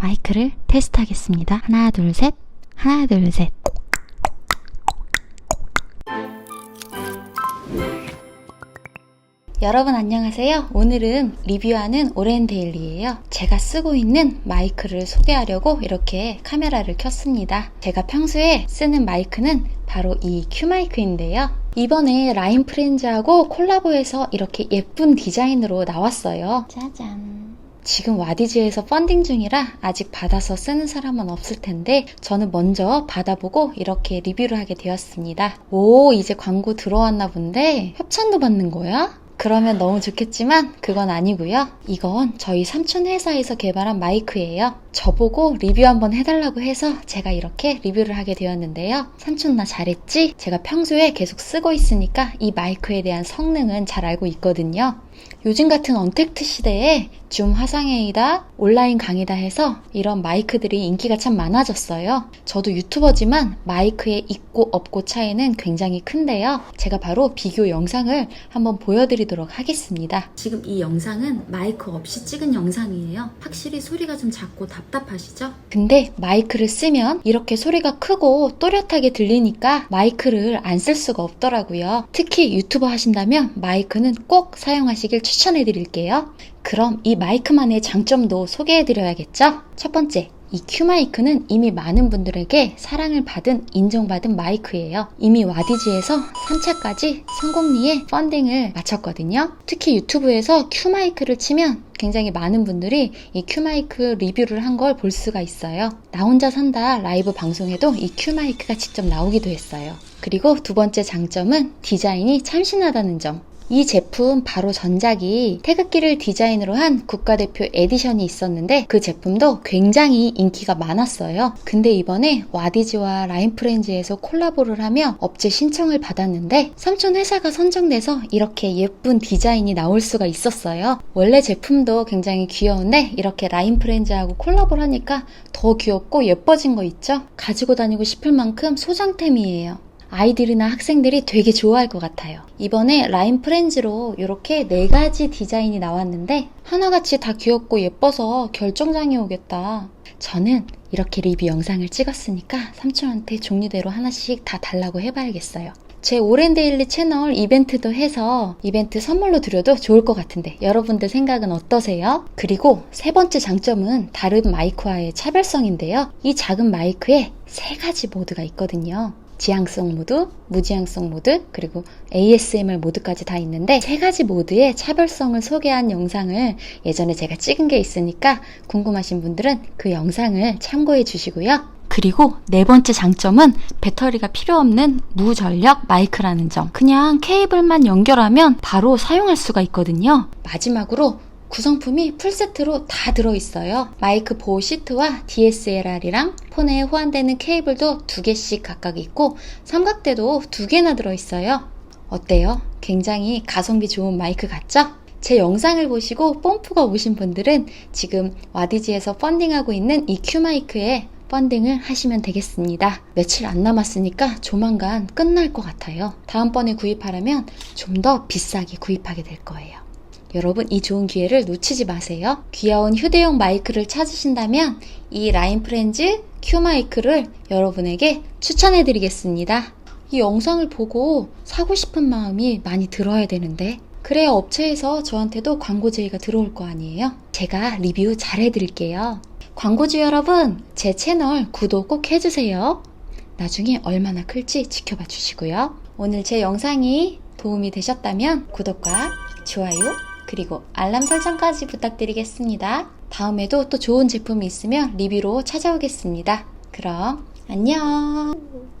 마이크를 테스트하겠습니다. 하나, 둘, 셋. 하나, 둘, 셋. 여러분 안녕하세요. 오늘은 리뷰하는 오렌데일리예요. 제가 쓰고 있는 마이크를 소개하려고 이렇게 카메라를 켰습니다. 제가 평소에 쓰는 마이크는 바로 이 큐 마이크인데요. 이번에 라인 프렌즈하고 콜라보해서 이렇게 예쁜 디자인으로 나왔어요. 짜잔. 지금 와디즈에서 펀딩 중이라 아직 받아서 쓰는 사람은 없을 텐데 저는 먼저 받아보고 이렇게 리뷰를 하게 되었습니다. 오, 이제 광고 들어왔나 본데 협찬도 받는 거야? 그러면 너무 좋겠지만 그건 아니고요. 이건 저희 삼촌 회사에서 개발한 마이크예요. 저보고 리뷰 한번 해달라고 해서 제가 이렇게 리뷰를 하게 되었는데요. 삼촌 나 잘했지? 제가 평소에 계속 쓰고 있으니까 이 마이크에 대한 성능은 잘 알고 있거든요. 요즘 같은 언택트 시대에 줌 화상회의다, 온라인 강의다 해서 이런 마이크들이 인기가 참 많아졌어요. 저도 유튜버지만 마이크의 있고 없고 차이는 굉장히 큰데요. 제가 바로 비교 영상을 한번 보여드리도록 하겠습니다. 지금 이 영상은 마이크 없이 찍은 영상이에요. 확실히 소리가 좀 작고 답 답하시죠? 근데 마이크를 쓰면 이렇게 소리가 크고 또렷하게 들리니까 마이크를 안 쓸 수가 없더라고요. 특히 유튜버 하신다면 마이크는 꼭 사용하시길 추천해 드릴게요. 그럼 이 마이크만의 장점도 소개해 드려야겠죠? 첫 번째, 이 큐마이크는 이미 많은 분들에게 사랑을 받은 인정받은 마이크예요. 이미 와디즈에서 3차까지 성공리에 펀딩을 마쳤거든요. 특히 유튜브에서 큐마이크를 치면 굉장히 많은 분들이 이 큐마이크 리뷰를 한 걸 볼 수가 있어요. 나 혼자 산다 라이브 방송에도 이 큐마이크가 직접 나오기도 했어요. 그리고 두 번째 장점은 디자인이 참신하다는 점. 이 제품 바로 전작이 태극기를 디자인으로 한 국가대표 에디션이 있었는데 그 제품도 굉장히 인기가 많았어요. 근데 이번에 와디즈와 라인프렌즈에서 콜라보를 하며 업체 신청을 받았는데 삼촌 회사가 선정돼서 이렇게 예쁜 디자인이 나올 수가 있었어요. 원래 제품도 굉장히 귀여운데 이렇게 라인프렌즈하고 콜라보를 하니까 더 귀엽고 예뻐진 거 있죠? 가지고 다니고 싶을 만큼 소장템이에요. 아이들이나 학생들이 되게 좋아할 것 같아요. 이번에 라인 프렌즈로 이렇게 네 가지 디자인이 나왔는데 하나같이 다 귀엽고 예뻐서 결정장애 오겠다. 저는 이렇게 리뷰 영상을 찍었으니까 삼촌한테 종류대로 하나씩 다 달라고 해봐야겠어요. 제 오렌데일리 채널 이벤트도 해서 이벤트 선물로 드려도 좋을 것 같은데 여러분들 생각은 어떠세요? 그리고 세 번째 장점은 다른 마이크와의 차별성인데요. 이 작은 마이크에 세 가지 모드가 있거든요. 지향성 모드, 무지향성 모드, 그리고 ASMR 모드까지 다 있는데 세 가지 모드의 차별성을 소개한 영상을 예전에 제가 찍은 게 있으니까 궁금하신 분들은 그 영상을 참고해 주시고요. 그리고 네 번째 장점은 배터리가 필요 없는 무전력 마이크라는 점. 그냥 케이블만 연결하면 바로 사용할 수가 있거든요. 마지막으로 구성품이 풀세트로 다 들어있어요. 마이크 보호 시트와 DSLR이랑 폰에 호환되는 케이블도 두 개씩 각각 있고 삼각대도 두 개나 들어있어요. 어때요? 굉장히 가성비 좋은 마이크 같죠? 제 영상을 보시고 pom프가 오신 분들은 지금 와디지에서 펀딩하고 있는 이 큐마이크에 펀딩을 하시면 되겠습니다. 며칠 안 남았으니까 조만간 끝날 것 같아요. 다음번에 구입하려면 좀 더 비싸게 구입하게 될 거예요. 여러분 이 좋은 기회를 놓치지 마세요. 귀여운 휴대용 마이크를 찾으신다면 이 라인 프렌즈 큐 마이크를 여러분에게 추천해 드리겠습니다. 이 영상을 보고 사고 싶은 마음이 많이 들어야 되는데 그래야 업체에서 저한테도 광고 제의가 들어올 거 아니에요? 제가 리뷰 잘 해드릴게요. 광고주 여러분, 제 채널 구독 꼭 해주세요. 나중에 얼마나 클지 지켜봐 주시고요. 오늘 제 영상이 도움이 되셨다면 구독과 좋아요, 그리고 알람 설정까지 부탁드리겠습니다. 다음에도 또 좋은 제품이 있으면 리뷰로 찾아오겠습니다. 그럼 안녕!